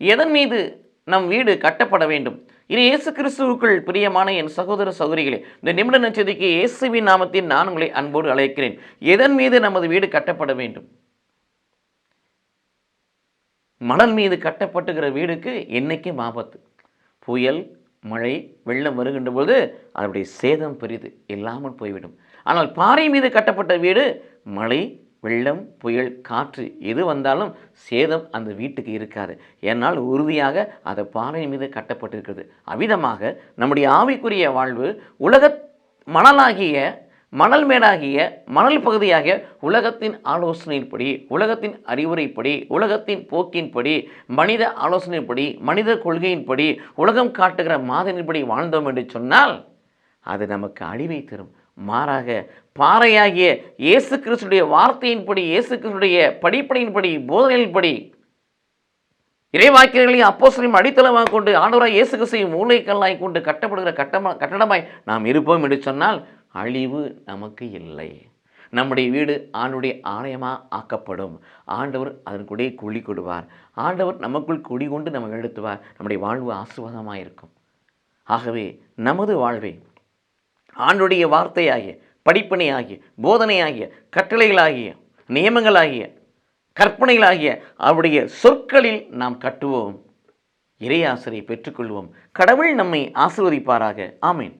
எதன் மீது நம் வீடு கட்டப்பட வேண்டும்? இது இயேசு கிறிஸ்துவுக்குள் பிரியமான என் சகோதர சகோதரிகளே இந்த நிமிட நச்சதிக்கு இயேசுவின் நாமத்தில் நான் உங்களை அன்போடு அழைக்கிறேன். எதன் மீது நமது வீடு கட்டப்பட வேண்டும்? மணல் மீது கட்டப்பட்டுகிற வீடுக்கு என்னைக்கும் ஆபத்து. புயல் மழை வெள்ளம் வருகின்ற பொழுது அதனுடைய சேதம் பெரிது இல்லாமல் போய்விடும். ஆனால் பாறை மீது கட்டப்பட்ட வீடு மழை வெள்ளம் புயல் காற்று எது வந்தாலும் சேதம் அந்த வீட்டுக்கு இருக்காது. என்னால் உறுதியாக அது பாறை மீது கட்டப்பட்டிருக்கிறது. அவ்விதமாக நம்முடைய ஆவிக்குரிய வாழ்வு உலக மணலாகிய மணல் மேடாகிய மணல் பகுதியாகிய உலகத்தின் ஆலோசனையின்படி உலகத்தின் அறிவுரைப்படி உலகத்தின் போக்கின்படி மனித ஆலோசனைப்படி மனித கொள்கையின்படி உலகம் காட்டுகிற மாதனின்படி வாழ்ந்தோம் என்று சொன்னால் அது நமக்கு அழிவை தரும். மாறாக பாறையாகிய இயேசு கிறிஸ்துடைய வார்த்தையின்படி இயேசு கிறிஸ்துடைய படிப்படையின்படி போதனையின்படி இறைவாக்கியர்களையும் அப்போஸ்தலரையும் அடித்தளமாக கொண்டு ஆண்டவராக இயேசு கிறிஸ்தையும் மூளைக்கல்லாய் கொண்டு கட்டப்படுகிற கட்டமா கட்டடமாய் நாம் இருப்போம் என்று சொன்னால் அழிவு நமக்கு இல்லை. நம்முடைய வீடு ஆண்டுடைய ஆலயமாக ஆக்கப்படும். ஆண்டவர் அதற்குடைய குழி கொடுவார் ஆண்டவர் நமக்குள் குடி கொண்டு நம்ம எழுத்துவார். நம்முடைய வாழ்வு ஆசீர்வாதமாக இருக்கும் ஆகவே நமது வாழ்வை ஆண்டுடைய வார்த்தையாகிய படிப்பினையாகிய போதனையாகிய கட்டளைகளாகிய நியமங்களாகிய கற்பனைகளாகிய அவருடைய சொற்களில் நாம் கட்டுவோம். இறையாசிரியை பெற்றுக்கொள்வோம். கடவுள் நம்மை ஆசிர்வதிப்பாராக. ஆமேன்.